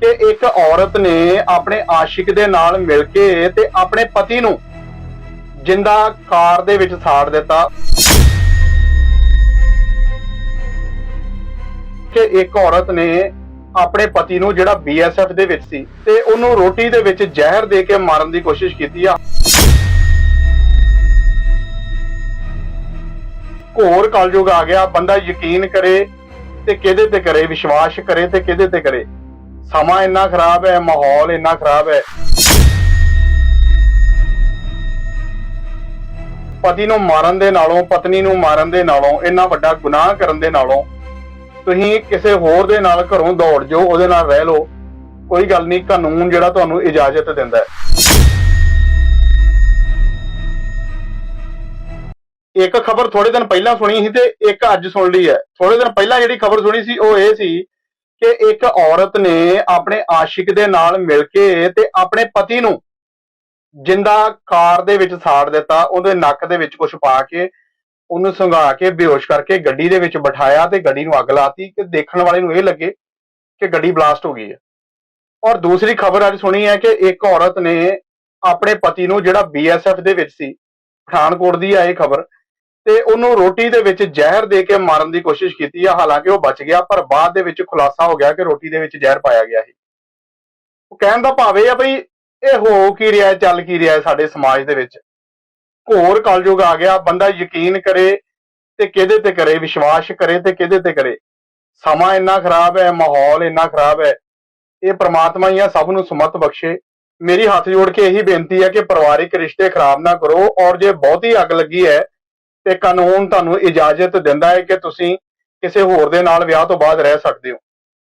ਕਿ ਇੱਕ ਔਰਤ ਨੇ ਆਪਣੇ ਆਸ਼ਿਕ ਦੇ ਨਾਲ ਮਿਲ ਕੇ ਤੇ ਆਪਣੇ ਪਤੀ ਨੂੰ ਜਿੰਦਾ ਕਾਰ ਦੇ ਵਿੱਚ ਸਾੜ ਦਿੱਤਾ। ਕਿ ਇੱਕ ਔਰਤ ਨੇ ਆਪਣੇ ਪਤੀ ਨੂੰ ਜਿਹੜਾ ਬੀਐਸਐਫ ਦੇ ਵਿੱਚ ਸੀ ਤੇ ਉਹਨੂੰ ਰੋਟੀ ਦੇ ਵਿੱਚ ਜ਼ਹਿਰ ਦੇ ਕੇ ਮਾਰਨ ਦੀ ਕੋਸ਼ਿਸ਼ ਕੀਤੀ ਆ। ਘੋਰ ਕਲਯੁਗ ਆ ਗਿਆ, ਬੰਦਾ ਯਕੀਨ ਕਰੇ ਤੇ ਕਿਹਦੇ ਤੇ ਕਰੇ, ਵਿਸ਼ਵਾਸ ਕਰੇ ਤੇ ਕਿਹਦੇ ਤੇ ਕਰੇ? ਸਮਾਂ ਇੰਨਾ ਖਰਾਬ ਹੈ, ਮਾਹੌਲ ਇੰਨਾ ਖਰਾਬ ਹੈ। ਪਤੀ ਨੂੰ ਮਾਰਨ ਦੇ ਨਾਲੋਂ, ਪਤਨੀ ਨੂੰ ਮਾਰਨ ਦੇ ਨਾਲੋਂ, ਇੰਨਾ ਵੱਡਾ ਗੁਨਾਹ ਕਰਨ ਦੇ ਨਾਲੋਂ, ਤੁਸੀਂ ਕਿਸੇ ਹੋਰ ਦੇ ਨਾਲ ਘਰੋਂ ਦੌੜ ਜਾਓ, ਉਹਦੇ ਨਾਲ ਰਹਿ ਲਓ। ਕੋਈ ਗੱਲ ਨਹੀਂ, ਕਾਨੂੰਨ ਜਿਹੜਾ ਤੁਹਾਨੂੰ ਇਜਾਜ਼ਤ ਦਿੰਦਾ ਹੈ। ਇੱਕ ਖਬਰ ਥੋੜੇ ਦਿਨ ਪਹਿਲਾਂ ਸੁਣੀ ਸੀ ਤੇ ਇੱਕ ਅੱਜ ਸੁਣ ਲਈ ਹੈ। ਥੋੜੇ ਦਿਨ ਪਹਿਲਾਂ ਜਿਹੜੀ ਖਬਰ ਸੁਣੀ ਸੀ, ਉਹ ਇਹ ਸੀ ਕਿ ਇੱਕ ਔਰਤ ਨੇ ਆਪਣੇ ਆਸ਼ਿਕ ਦੇ ਨਾਲ ਮਿਲ ਕੇ ਤੇ ਆਪਣੇ ਪਤੀ ਨੂੰ ਜਿੰਦਾ ਕਾਰ ਦੇ ਵਿੱਚ ਸਾੜ ਦਿੱਤਾ, ਉਹਦੇ ਨੱਕ ਦੇ ਵਿੱਚ ਕੁਝ ਪਾ ਕੇ, ਉਹਨੂੰ ਸੰਘਾ ਕੇ, ਬੇਹੋਸ਼ ਕਰਕੇ ਗੱਡੀ ਦੇ ਵਿੱਚ ਬਿਠਾਇਆ ਤੇ ਗੱਡੀ ਨੂੰ ਅੱਗ ਲਾਤੀ ਕਿ ਦੇਖਣ ਵਾਲੇ ਨੂੰ ਇਹ ਲੱਗੇ ਕਿ ਗੱਡੀ ਬਲਾਸਟ ਹੋ ਗਈ ਹੈ। ਔਰ ਦੂਸਰੀ ਖਬਰ ਅੱਜ ਸੁਣੀ ਹੈ ਕਿ ਇੱਕ ਔਰਤ ਨੇ ਆਪਣੇ ਪਤੀ ਨੂੰ ਜਿਹੜਾ ਬੀਐਸਐਫ ਦੇ ਵਿੱਚ ਸੀ, ਪਠਾਨਕੋਟ ਦੀ ਆ ਇਹ ਖਬਰ ਤੇ ਉਹਨੂੰ ਰੋਟੀ ਦੇ ਵਿੱਚ ਜ਼ਹਿਰ ਦੇ ਕੇ ਮਾਰਨ ਦੀ ਕੋਸ਼ਿਸ਼ ਕੀਤੀ ਆ। ਹਾਲਾਂਕਿ ਉਹ ਬਚ ਗਿਆ, ਪਰ ਬਾਅਦ ਦੇ ਵਿੱਚ ਖੁਲਾਸਾ ਹੋ ਗਿਆ ਕਿ ਰੋਟੀ ਦੇ ਵਿੱਚ ਜ਼ਹਿਰ ਪਾਇਆ ਗਿਆ ਸੀ। ਉਹ ਕਹਿਣ ਦਾ ਭਾਵ ਇਹ ਆ ਬਈ, ਇਹ ਹੋ ਕੀ ਰਿਹਾ ਚੱਲ ਕੀ ਰਿਹਾ ਸਾਡੇ ਸਮਾਜ ਦੇ ਵਿੱਚ? ਘੋਰ ਕਲਯੁਗ ਆ ਗਿਆ, ਬੰਦਾ ਯਕੀਨ ਕਰੇ ਤੇ ਕਿਹਦੇ ਤੇ ਕਰੇ, ਵਿਸ਼ਵਾਸ ਕਰੇ ਤੇ ਕਿਹਦੇ ਤੇ ਕਰੇ? ਸਮਾਂ ਇੰਨਾ ਖਰਾਬ ਹੈ, ਮਾਹੌਲ ਇੰਨਾ ਖਰਾਬ ਹੈ, ਇਹ ਪ੍ਰਮਾਤਮਾ ਹੀ ਆ, ਸਭ ਨੂੰ ਸੁਮਤ ਬਖਸ਼ੇ। ਮੇਰੀ ਹੱਥ ਜੋੜ ਕੇ ਇਹੀ ਬੇਨਤੀ ਹੈ ਕਿ ਪਰਿਵਾਰਿਕ ਰਿਸ਼ਤੇ ਖਰਾਬ ਨਾ ਕਰੋ ਔਰ ਜੇ ਬਹੁਤੀ ਅੱਗ ਲੱਗੀ ਹੈ ਤੇ ਕਾਨੂੰਨ ਤੁਹਾਨੂੰ ਇਜਾਜ਼ਤ ਦਿੰਦਾ ਹੈ ਕਿ ਤੁਸੀਂ ਕਿਸੇ ਹੋਰ ਦੇ ਨਾਲ ਵਿਆਹ ਤੋਂ ਬਾਅਦ ਰਹਿ ਸਕਦੇ ਹੋ।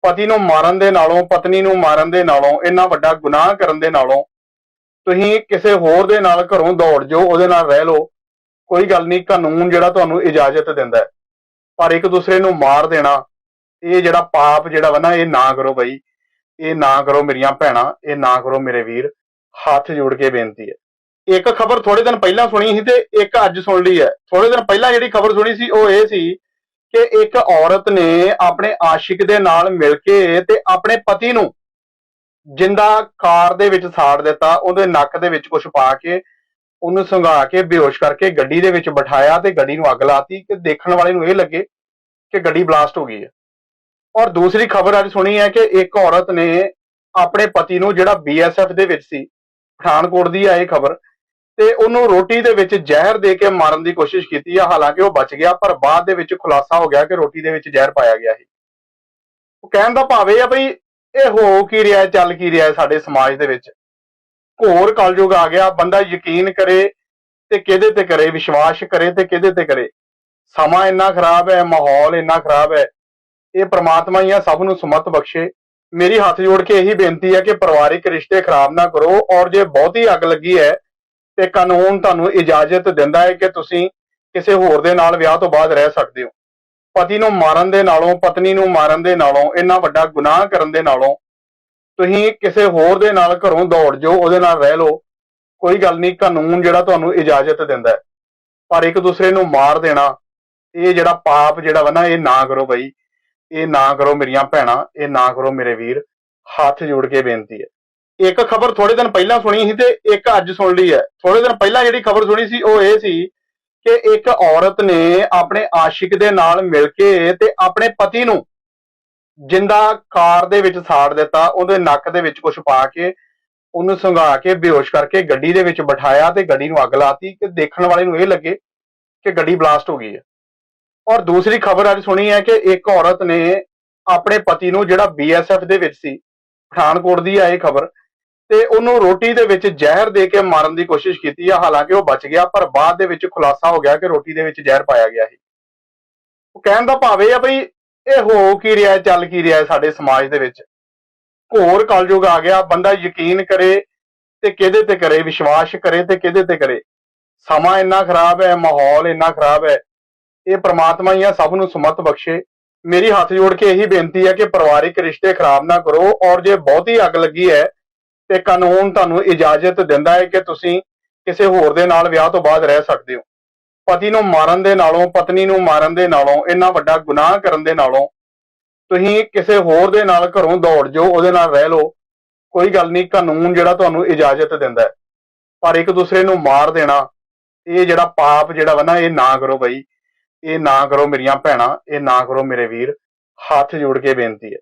ਪਤੀ ਨੂੰ ਮਾਰਨ ਦੇ ਨਾਲੋਂ, ਪਤਨੀ ਨੂੰ ਮਾਰਨ ਦੇ ਨਾਲੋਂ, ਇੰਨਾ ਵੱਡਾ ਗੁਨਾਹ ਕਰਨ ਦੇ ਨਾਲੋਂ ਤੁਸੀਂ ਕਿਸੇ ਹੋਰ ਦੇ ਨਾਲ ਘਰੋਂ ਦੌੜ ਜਾਓ, ਉਹਦੇ ਨਾਲ ਰਹਿ ਲਓ। ਕੋਈ ਗੱਲ ਨਹੀਂ, ਕਾਨੂੰਨ ਜਿਹੜਾ ਤੁਹਾਨੂੰ ਇਜਾਜ਼ਤ ਦਿੰਦਾ ਹੈ। ਪਰ ਇੱਕ ਦੂਸਰੇ ਨੂੰ ਮਾਰ ਦੇਣਾ, ਇਹ ਜਿਹੜਾ ਪਾਪ ਜਿਹੜਾ ਵਾ ਨਾ, ਇਹ ਨਾ ਕਰੋ ਬਈ। ਇਹ ਨਾ ਕਰੋ ਮੇਰੀਆਂ ਭੈਣਾਂ, ਇਹ ਨਾ ਕਰੋ ਮੇਰੇ ਵੀਰ। ਹੱਥ ਜੋੜ ਕੇ ਬੇਨਤੀ ਹੈ। ਇੱਕ ਖਬਰ ਥੋੜੇ ਦਿਨ ਪਹਿਲਾਂ ਸੁਣੀ ਸੀ ਤੇ ਇੱਕ ਅੱਜ ਸੁਣ ਲਈ ਹੈ। ਥੋੜੇ ਦਿਨ ਪਹਿਲਾਂ ਜਿਹੜੀ ਖਬਰ ਸੁਣੀ ਸੀ ਉਹ ਇਹ ਸੀ ਕਿ ਇੱਕ ਔਰਤ ਨੇ ਆਪਣੇ ਆਸ਼ਿਕ ਦੇ ਨਾਲ ਮਿਲ ਕੇ ਤੇ ਆਪਣੇ ਪਤੀ ਨੂੰ ਜਿੰਦਾ ਕਾਰ ਦੇ ਵਿੱਚ ਸਾੜ ਦਿੱਤਾ, ਉਹਦੇ ਨੱਕ ਦੇ ਵਿੱਚ ਕੁਝ ਪਾ ਕੇ, ਉਹਨੂੰ ਸੰਘਾ ਕੇ, ਬੇਹੋਸ਼ ਕਰਕੇ ਗੱਡੀ ਦੇ ਵਿੱਚ ਬਿਠਾਇਆ ਤੇ ਗੱਡੀ ਨੂੰ ਅੱਗ ਲਾਤੀ ਕਿ ਦੇਖਣ ਵਾਲੇ ਨੂੰ ਇਹ ਲੱਗੇ ਕਿ ਗੱਡੀ ਬਲਾਸਟ ਹੋ ਗਈ ਹੈ। ਔਰ ਦੂਸਰੀ ਖਬਰ ਅੱਜ ਸੁਣੀ ਹੈ ਕਿ ਇੱਕ ਔਰਤ ਨੇ ਆਪਣੇ ਪਤੀ ਨੂੰ ਜਿਹੜਾ ਬੀਐਸਐਫ ਦੇ ਵਿੱਚ ਸੀ, ਪਠਾਨਕੋਟ ਦੀ ਆ ਇਹ ਖਬਰ ਤੇ ਉਹਨੂੰ ਰੋਟੀ ਦੇ ਵਿੱਚ ਜ਼ਹਿਰ ਦੇ ਕੇ ਮਾਰਨ ਦੀ ਕੋਸ਼ਿਸ਼ ਕੀਤੀ ਆ। ਹਾਲਾਂਕਿ ਉਹ ਬਚ ਗਿਆ, ਪਰ ਬਾਅਦ ਦੇ ਵਿੱਚ ਖੁਲਾਸਾ ਹੋ ਗਿਆ ਕਿ ਰੋਟੀ ਦੇ ਵਿੱਚ ਜ਼ਹਿਰ ਪਾਇਆ ਗਿਆ ਸੀ। ਉਹ ਕਹਿਣ ਦਾ ਭਾਵ ਇਹ ਆ ਬਈ, ਇਹ ਹੋ ਕੀ ਰਿਹਾ ਚੱਲ ਕੀ ਰਿਹਾ ਸਾਡੇ ਸਮਾਜ ਦੇ ਵਿੱਚ? ਘੋਰ ਕਲਯੁਗ ਆ ਗਿਆ, ਬੰਦਾ ਯਕੀਨ ਕਰੇ ਤੇ ਕਿਹਦੇ ਤੇ ਕਰੇ, ਵਿਸ਼ਵਾਸ ਕਰੇ ਤੇ ਕਿਹਦੇ ਤੇ ਕਰੇ? ਸਮਾਂ ਇੰਨਾ ਖਰਾਬ ਹੈ, ਮਾਹੌਲ ਇੰਨਾ ਖਰਾਬ ਹੈ, ਇਹ ਪ੍ਰਮਾਤਮਾ ਹੀ ਆ, ਸਭ ਨੂੰ ਸੁਮਤ ਬਖਸ਼ੇ। ਮੇਰੀ ਹੱਥ ਜੋੜ ਕੇ ਇਹੀ ਬੇਨਤੀ ਹੈ ਕਿ ਪਰਿਵਾਰਿਕ ਰਿਸ਼ਤੇ ਖਰਾਬ ਨਾ ਕਰੋ, ਔਰ ਜੇ ਬਹੁਤੀ ਅੱਗ ਲੱਗੀ ਹੈ ਤੇ ਕਾਨੂੰਨ ਤੁਹਾਨੂੰ ਇਜਾਜ਼ਤ ਦਿੰਦਾ ਹੈ ਕਿ ਤੁਸੀਂ ਕਿਸੇ ਹੋਰ ਦੇ ਨਾਲ ਵਿਆਹ ਤੋਂ ਬਾਅਦ ਰਹਿ ਸਕਦੇ ਹੋ। ਪਤੀ ਨੂੰ ਮਾਰਨ ਦੇ ਨਾਲੋਂ, ਪਤਨੀ ਨੂੰ ਮਾਰਨ ਦੇ ਨਾਲੋਂ, ਇੰਨਾ ਵੱਡਾ ਗੁਨਾਹ ਕਰਨ ਦੇ ਨਾਲੋਂ ਤੁਸੀਂ ਕਿਸੇ ਹੋਰ ਦੇ ਨਾਲ ਘਰੋਂ ਦੌੜ ਜਾਓ, ਉਹਦੇ ਨਾਲ ਰਹਿ ਲਓ। ਕੋਈ ਗੱਲ ਨਹੀਂ, ਕਾਨੂੰਨ ਜਿਹੜਾ ਤੁਹਾਨੂੰ ਇਜਾਜ਼ਤ ਦਿੰਦਾ ਹੈ। ਪਰ ਇੱਕ ਦੂਸਰੇ ਨੂੰ ਮਾਰ ਦੇਣਾ, ਇਹ ਜਿਹੜਾ ਪਾਪ ਜਿਹੜਾ ਵਾ ਨਾ, ਇਹ ਨਾ ਕਰੋ ਬਈ। ਇਹ ਨਾ ਕਰੋ ਮੇਰੀਆਂ ਭੈਣਾਂ, ਇਹ ਨਾ ਕਰੋ ਮੇਰੇ ਵੀਰ। ਹੱਥ ਜੋੜ ਕੇ ਬੇਨਤੀ ਹੈ। ਇੱਕ ਖਬਰ ਥੋੜੇ ਦਿਨ ਪਹਿਲਾਂ ਸੁਣੀ ਸੀ ਤੇ ਇੱਕ ਅੱਜ ਸੁਣ ਲਈ ਹੈ। ਥੋੜੇ ਦਿਨ ਪਹਿਲਾਂ ਜਿਹੜੀ ਖਬਰ ਸੁਣੀ ਸੀ ਉਹ ਇਹ ਸੀ ਕਿ ਇੱਕ ਔਰਤ ਨੇ ਆਪਣੇ ਆਸ਼ਿਕ ਦੇ ਨਾਲ ਮਿਲ ਕੇ ਤੇ ਆਪਣੇ ਪਤੀ ਨੂੰ ਜਿੰਦਾ ਕਾਰ ਦੇ ਵਿੱਚ ਸਾੜ ਦਿੱਤਾ, ਉਹਦੇ ਨੱਕ ਦੇ ਵਿੱਚ ਕੁਝ ਪਾ ਕੇ, ਉਹਨੂੰ ਸੰਘਾ ਕੇ ਬੇਹੋਸ਼ ਕਰਕੇ ਗੱਡੀ ਦੇ ਵਿੱਚ ਬਿਠਾਇਆ ਤੇ ਗੱਡੀ ਨੂੰ ਅੱਗ ਲਾਤੀ ਕਿ ਦੇਖਣ ਵਾਲੇ ਨੂੰ ਇਹ ਲੱਗੇ ਕਿ ਗੱਡੀ ਬਲਾਸਟ ਹੋ ਗਈ ਹੈ। ਔਰ ਦੂਸਰੀ ਖਬਰ ਅੱਜ ਸੁਣੀ ਹੈ ਕਿ ਇੱਕ ਔਰਤ ਨੇ ਆਪਣੇ ਪਤੀ ਨੂੰ ਜਿਹੜਾ ਬੀਐਸਐਫ ਦੇ ਵਿੱਚ ਸੀ, ਪਠਾਨਕੋਟ ਦੀ ਆ ਇਹ ਖਬਰ ਤੇ ਉਹਨੂੰ ਰੋਟੀ ਦੇ ਵਿੱਚ ਜ਼ਹਿਰ ਦੇ ਕੇ ਮਾਰਨ ਦੀ ਕੋਸ਼ਿਸ਼ ਕੀਤੀ ਆ। ਹਾਲਾਂਕਿ ਉਹ ਬਚ ਗਿਆ, ਪਰ ਬਾਅਦ ਦੇ ਵਿੱਚ ਖੁਲਾਸਾ ਹੋ ਗਿਆ ਕਿ ਰੋਟੀ ਦੇ ਵਿੱਚ ਜ਼ਹਿਰ ਪਾਇਆ ਗਿਆ ਸੀ। ਉਹ ਕਹਿਣ ਦਾ ਭਾਵ ਇਹ ਆ ਬਈ, ਇਹ ਹੋ ਕੀ ਰਿਹਾ, ਚੱਲ ਕੀ ਰਿਹਾ ਸਾਡੇ ਸਮਾਜ ਦੇ ਵਿੱਚ? ਘੋਰ ਕਲਯੁਗ ਆ ਗਿਆ, ਬੰਦਾ ਯਕੀਨ ਕਰੇ ਤੇ ਕਿਹਦੇ ਤੇ ਕਰੇ, ਵਿਸ਼ਵਾਸ ਕਰੇ ਤੇ ਕਿਹਦੇ ਤੇ ਕਰੇ? ਸਮਾਂ ਇੰਨਾ ਖਰਾਬ ਹੈ, ਮਾਹੌਲ ਇੰਨਾ ਖਰਾਬ ਹੈ, ਇਹ ਪ੍ਰਮਾਤਮਾ ਹੀ ਆ, ਸਭ ਨੂੰ ਸੁਮਤ ਬਖਸ਼ੇ। ਮੇਰੀ ਹੱਥ ਜੋੜ ਕੇ ਇਹੀ ਬੇਨਤੀ ਹੈ ਕਿ ਪਰਿਵਾਰਿਕ ਰਿਸ਼ਤੇ ਖਰਾਬ ਨਾ ਕਰੋ, ਔਰ ਜੇ ਬਹੁਤੀ ਅੱਗ ਲੱਗੀ ਹੈ ਤੇ ਕਾਨੂੰਨ ਤੁਹਾਨੂੰ ਇਜਾਜ਼ਤ ਦਿੰਦਾ ਹੈ ਕਿ ਤੁਸੀਂ ਕਿਸੇ ਹੋਰ ਦੇ ਨਾਲ ਵਿਆਹ ਤੋਂ ਬਾਅਦ ਰਹਿ ਸਕਦੇ ਹੋ। ਪਤੀ ਨੂੰ ਮਾਰਨ ਦੇ ਨਾਲੋਂ, ਪਤਨੀ ਨੂੰ ਮਾਰਨ ਦੇ ਨਾਲੋਂ, ਇੰਨਾ ਵੱਡਾ ਗੁਨਾਹ ਕਰਨ ਦੇ ਨਾਲੋਂ ਤੁਸੀਂ ਕਿਸੇ ਹੋਰ ਦੇ ਨਾਲ ਘਰੋਂ ਦੌੜ ਜਾਓ, ਉਹਦੇ ਨਾਲ ਰਹਿ ਲਓ। ਕੋਈ ਗੱਲ ਨਹੀਂ, ਕਾਨੂੰਨ ਜਿਹੜਾ ਤੁਹਾਨੂੰ ਇਜਾਜ਼ਤ ਦਿੰਦਾ ਹੈ। ਪਰ ਇੱਕ ਦੂਸਰੇ ਨੂੰ ਮਾਰ ਦੇਣਾ, ਇਹ ਜਿਹੜਾ ਪਾਪ ਜਿਹੜਾ ਵਾ ਨਾ, ਇਹ ਨਾ ਕਰੋ ਬਈ। ਇਹ ਨਾ ਕਰੋ ਮੇਰੀਆਂ ਭੈਣਾਂ, ਇਹ ਨਾ ਕਰੋ ਮੇਰੇ ਵੀਰ। ਹੱਥ ਜੋੜ ਕੇ ਬੇਨਤੀ ਹੈ।